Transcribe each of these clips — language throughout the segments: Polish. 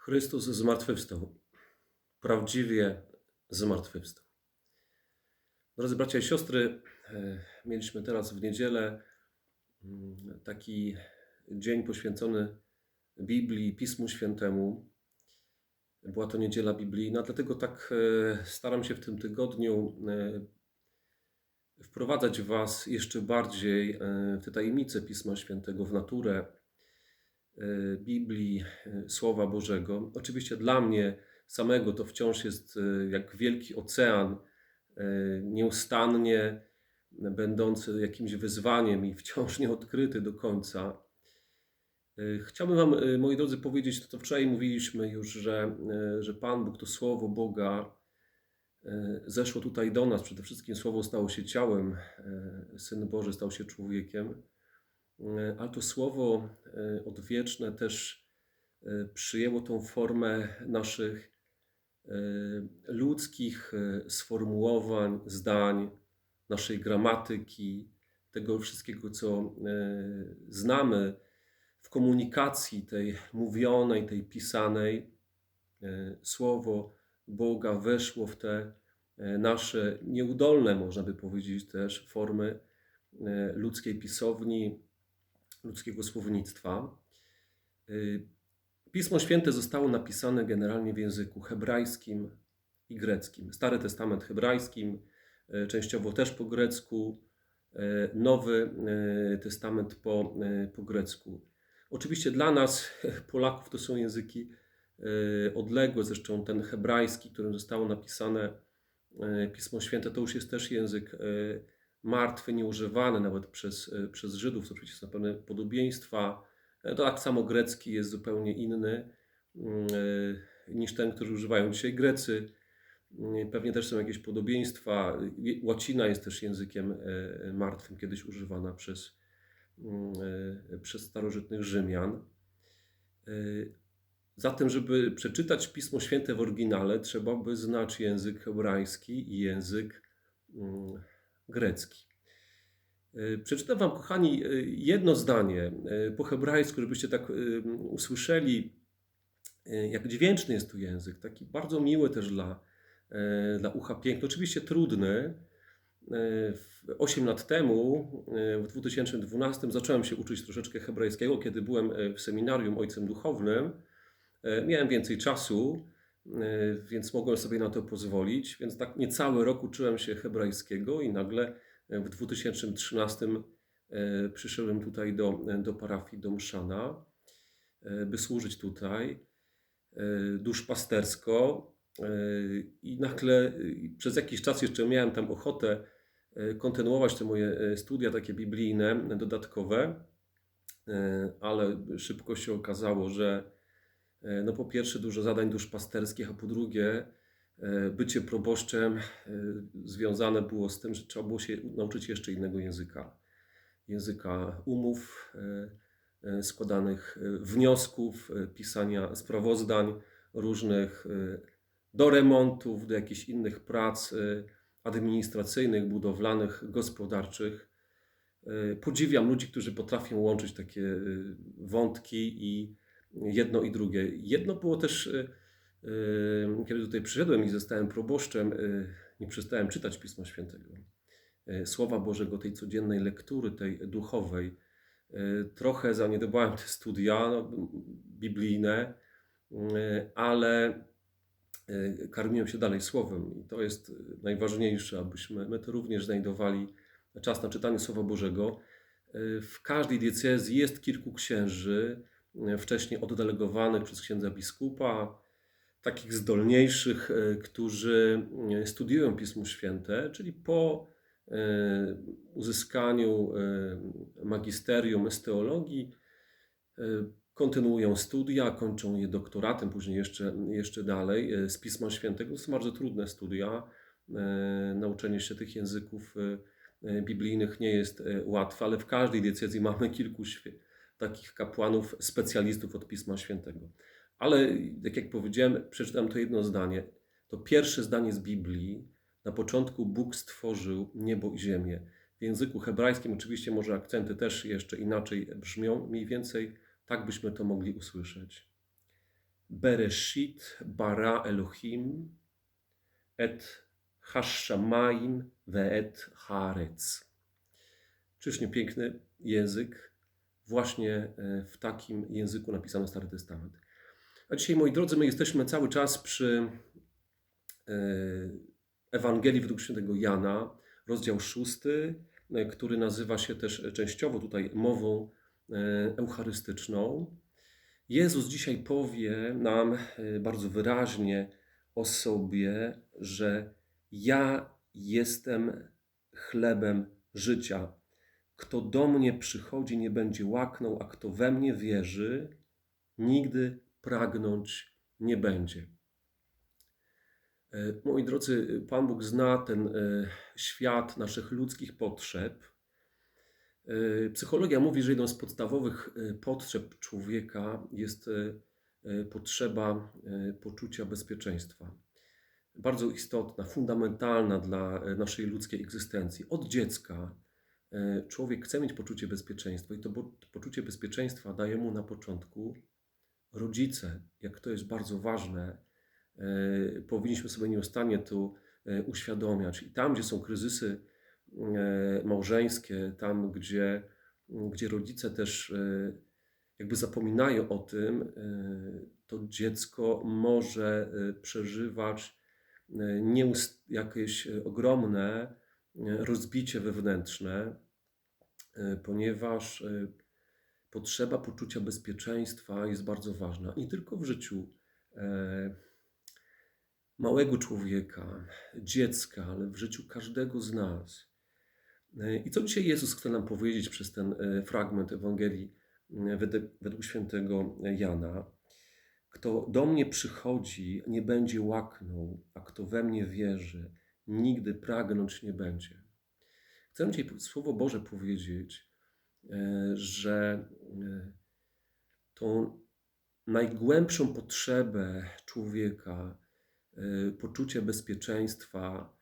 Chrystus zmartwychwstał. Prawdziwie zmartwychwstał. Drodzy bracia i siostry, e, mieliśmy teraz w niedzielę mm, taki dzień poświęcony Biblii, Pismu Świętemu. Była to niedziela biblijna, dlatego tak e, staram się w tym tygodniu e, wprowadzać Was jeszcze bardziej w te tajemnice Pisma Świętego, w naturę Biblii, e, Słowa Bożego. Oczywiście dla mnie samego to wciąż jest e, jak wielki ocean, nieustannie będący jakimś wyzwaniem i wciąż nieodkryty do końca. Chciałbym Wam, moi drodzy, powiedzieć to, co wczoraj mówiliśmy już, że, że Pan Bóg, to Słowo Boga, zeszło tutaj do nas. Przede wszystkim Słowo stało się ciałem, Syn Boży stał się człowiekiem. E, ale to słowo e, odwieczne też e, przyjęło tą formę naszych ludzkich sformułowań, zdań, naszej gramatyki, tego wszystkiego, co znamy w komunikacji tej mówionej, tej pisanej. Słowo Boga weszło w te nasze nieudolne, można by powiedzieć, też formy ludzkiej pisowni, ludzkiego słownictwa. Y, Pismo Święte zostało napisane generalnie w języku hebrajskim i greckim. Stary Testament hebrajskim, y, częściowo też po grecku, y, Nowy Testament po, po grecku. Oczywiście dla nas, Polaków, to są języki odległe, zresztą ten hebrajski, którym zostało napisane Pismo Święte, to już jest też język martwy, nieużywany nawet przez, e, przez Żydów, to oczywiście są pewne podobieństwa. E, to tak samo grecki jest zupełnie inny mm, e, niż ten, który używają dzisiaj Grecy. Mm, pewnie też są jakieś podobieństwa. Łacina jest też językiem martwym, kiedyś używana przez, mm, przez starożytnych Rzymian. Zatem, żeby przeczytać Pismo Święte w oryginale, trzeba by znać język hebrajski i język grecki. E, przeczytam Wam, kochani, e, jedno zdanie e, po hebrajsku, żebyście tak usłyszeli, jak dźwięczny jest tu język. Taki bardzo miły też dla, dla ucha, piękny. Oczywiście trudny. Osiem lat temu, w 2012, zacząłem się uczyć troszeczkę hebrajskiego, kiedy byłem w seminarium Ojcem Duchownym. Miałem więcej czasu więc mogłem sobie na to pozwolić. Więc tak niecały rok uczyłem się hebrajskiego i nagle w 2013 e, przyszedłem tutaj do, do parafii Domszana, by służyć tutaj duszpastersko i nagle przez jakiś czas jeszcze miałem tam ochotę kontynuować te moje studia takie biblijne, dodatkowe, ale szybko się okazało, że no po pierwsze dużo zadań duszpasterskich, a po drugie e, bycie proboszczem e, związane było z tym, że trzeba było się nauczyć jeszcze innego języka. Języka umów, składanych wniosków, pisania sprawozdań różnych, do remontów, do jakichś innych prac administracyjnych, budowlanych, gospodarczych. Podziwiam ludzi, którzy potrafią łączyć takie wątki i jedno i drugie. Jedno było też, e, e, kiedy tutaj przyszedłem i zostałem proboszczem, e, nie przestałem czytać Pisma Świętego. Słowa Bożego, tej codziennej lektury, tej duchowej. Trochę zaniedbałem te studia no, biblijne, ale karmiłem się dalej Słowem i to jest najważniejsze, abyśmy my to również znajdowali czas na czytanie Słowa Bożego. W każdej diecezji jest kilku księży, wcześniej oddelegowanych przez księdza biskupa, takich zdolniejszych, e, którzy e, studiują Pismo Święte, czyli po e, uzyskaniu magisterium z teologii kontynuują studia, kończą je doktoratem, później jeszcze, jeszcze dalej z Pisma Świętego. To są bardzo trudne studia. Nauczenie się tych języków biblijnych nie jest łatwe, ale w każdej diecezji mamy kilku świętych takich kapłanów, specjalistów od Pisma Świętego. Ale, tak jak powiedziałem, przeczytam to jedno zdanie. To pierwsze zdanie z Biblii. Na początku Bóg stworzył niebo i ziemię. W języku hebrajskim oczywiście może akcenty też jeszcze inaczej brzmią. Mniej więcej tak byśmy to mogli usłyszeć. Bereshit bara Elohim et hashamaim ve'et haaretz. Czyż nie piękny język? Właśnie e, w takim języku napisano Stary Testament. A dzisiaj, moi drodzy, my jesteśmy cały czas przy e, Ewangelii według świętego Jana, rozdział szósty, e, który nazywa się też częściowo tutaj mową eucharystyczną. Jezus dzisiaj powie nam bardzo wyraźnie o sobie, że ja jestem chlebem życia. Kto do mnie przychodzi, nie będzie łaknął, a kto we mnie wierzy, nigdy pragnąć nie będzie. E, moi drodzy, Pan Bóg zna ten e, świat naszych ludzkich potrzeb. E, psychologia mówi, że jedną z podstawowych potrzeb człowieka jest potrzeba poczucia bezpieczeństwa. Bardzo istotna, fundamentalna dla naszej ludzkiej egzystencji. Od dziecka człowiek chce mieć poczucie bezpieczeństwa i to poczucie bezpieczeństwa daje mu na początku rodzice. Jak to jest bardzo ważne, e, powinniśmy sobie nieustannie to e, uświadamiać. I tam, gdzie są kryzysy małżeńskie, tam, gdzie, gdzie rodzice też jakby zapominają o tym, to dziecko może przeżywać jakieś ogromne rozbicie wewnętrzne, e, ponieważ e, potrzeba poczucia bezpieczeństwa jest bardzo ważna. Nie tylko w życiu e, małego człowieka, dziecka, ale w życiu każdego z nas. I co dzisiaj Jezus chce nam powiedzieć przez ten fragment Ewangelii według świętego Jana? Kto do mnie przychodzi, nie będzie łaknął, a kto we mnie wierzy, nigdy pragnąć nie będzie. Chcę Ci Słowo Boże powiedzieć, e, że e, tą najgłębszą potrzebę człowieka, e, poczucie bezpieczeństwa,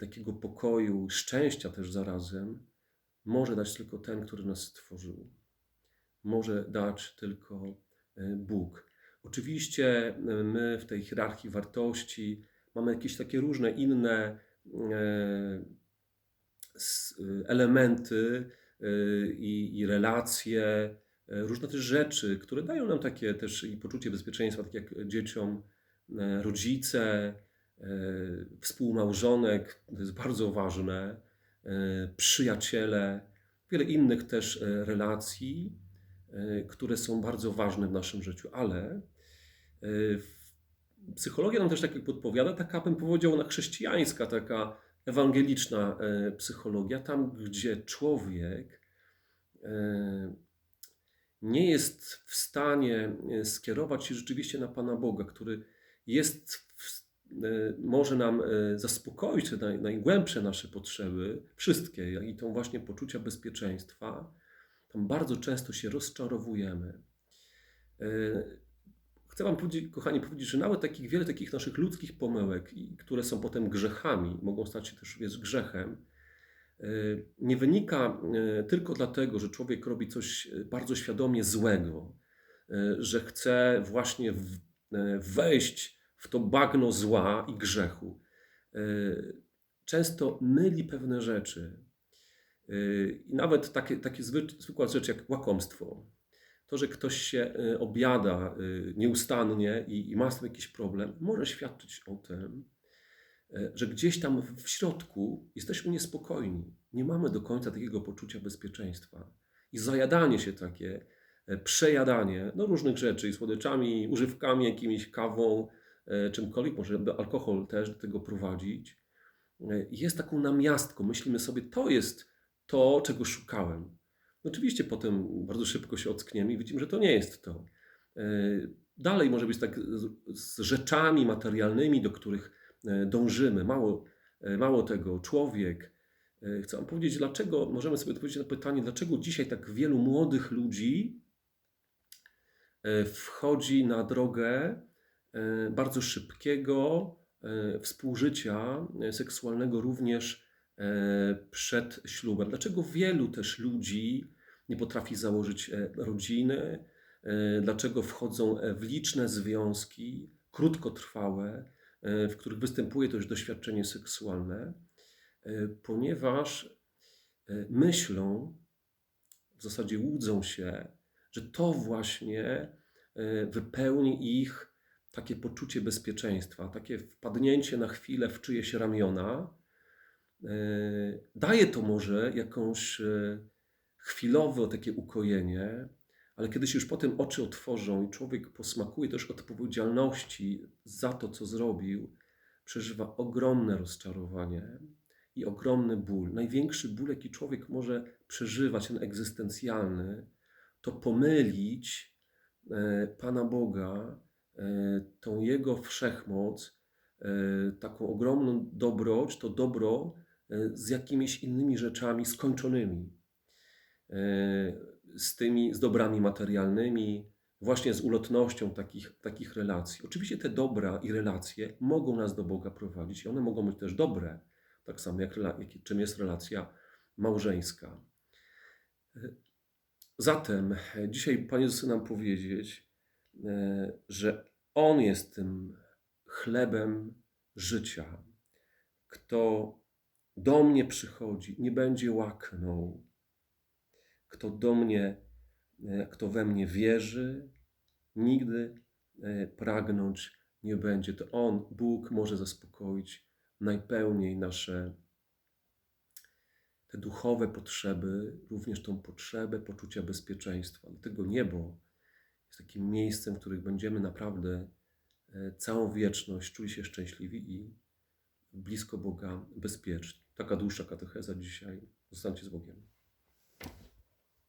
takiego pokoju, szczęścia też zarazem, może dać tylko ten, który nas stworzył. Może dać tylko Bóg. Oczywiście my w tej hierarchii wartości mamy jakieś takie różne inne e, elementy e, i, i relacje, e, różne też rzeczy, które dają nam takie też i poczucie bezpieczeństwa, tak jak dzieciom rodzice, współmałżonek, to jest bardzo ważne, przyjaciele, wiele innych też relacji, które są bardzo ważne w naszym życiu, ale psychologia nam też tak jak podpowiada, taka bym powiedział na chrześcijańska, taka ewangeliczna e, psychologia, tam gdzie człowiek e, nie jest w stanie e, skierować się rzeczywiście na Pana Boga, który jest może nam zaspokoić najgłębsze nasze potrzeby, wszystkie, i tą właśnie poczucia bezpieczeństwa, tam bardzo często się rozczarowujemy. Chcę Wam, powiedzieć, kochani, powiedzieć, że nawet takich wiele takich naszych ludzkich pomyłek, które są potem grzechami, mogą stać się też jest grzechem, e, nie wynika e, tylko dlatego, że człowiek robi coś e, bardzo świadomie złego, że chce właśnie wejść w to bagno zła i grzechu. Często myli pewne rzeczy. I nawet takie, takie zwykła rzecz jak łakomstwo to, że ktoś się y, obiada y, nieustannie i, ma z tym jakiś problem, może świadczyć o tym, y, że gdzieś tam w środku jesteśmy niespokojni. Nie mamy do końca takiego poczucia bezpieczeństwa. I zajadanie się takie, przejadanie no różnych rzeczy, i słodyczami, używkami, jakimiś kawą, czymkolwiek, może alkohol też do tego prowadzić, jest taką namiastką. Myślimy sobie, to jest to, czego szukałem. Oczywiście potem bardzo szybko się ockniemy i widzimy, że to nie jest to. E, dalej może być tak z rzeczami materialnymi, do których e, dążymy. Mało, e, mało tego, człowiek. Chcę powiedzieć, dlaczego, możemy sobie odpowiedzieć na pytanie, dlaczego dzisiaj tak wielu młodych ludzi wchodzi na drogę bardzo szybkiego współżycia seksualnego również przed ślubem. Dlaczego wielu też ludzi nie potrafi założyć e, rodziny, e, dlaczego wchodzą e, w liczne związki, krótkotrwałe, w których występuje też doświadczenie seksualne, ponieważ myślą, w zasadzie łudzą się, że to właśnie wypełni ich takie poczucie bezpieczeństwa, takie wpadnięcie na chwilę w czyjeś ramiona. Daje to może jakąś chwilowe takie ukojenie, ale kiedy się już potem oczy otworzą i człowiek posmakuje też odpowiedzialności za to, co zrobił, przeżywa ogromne rozczarowanie i ogromny ból. Największy ból, jaki człowiek może przeżywać, ten egzystencjalny, to pomylić e, Pana Boga, e, tą Jego wszechmoc, e, taką ogromną dobroć, to dobro z jakimiś innymi rzeczami skończonymi. E, Z tymi, z dobrami materialnymi, właśnie z ulotnością takich, takich relacji. Oczywiście te dobra i relacje mogą nas do Boga prowadzić i one mogą być też dobre, tak samo jak, jak czym jest relacja małżeńska. E, Zatem e, dzisiaj Pan Jezus chce nam powiedzieć, że On jest tym chlebem życia. Kto do mnie przychodzi, nie będzie łaknął. Kto do mnie, e, kto we mnie wierzy, nigdy e, pragnąć nie będzie. To On, Bóg, może zaspokoić najpełniej nasze te duchowe potrzeby, również tą potrzebę poczucia bezpieczeństwa. Dlatego niebo jest takim miejscem, w którym będziemy naprawdę e, całą wieczność czuli się szczęśliwi i blisko Boga bezpieczni. Taka dłuższa katecheza dzisiaj. Zostańcie z Bogiem.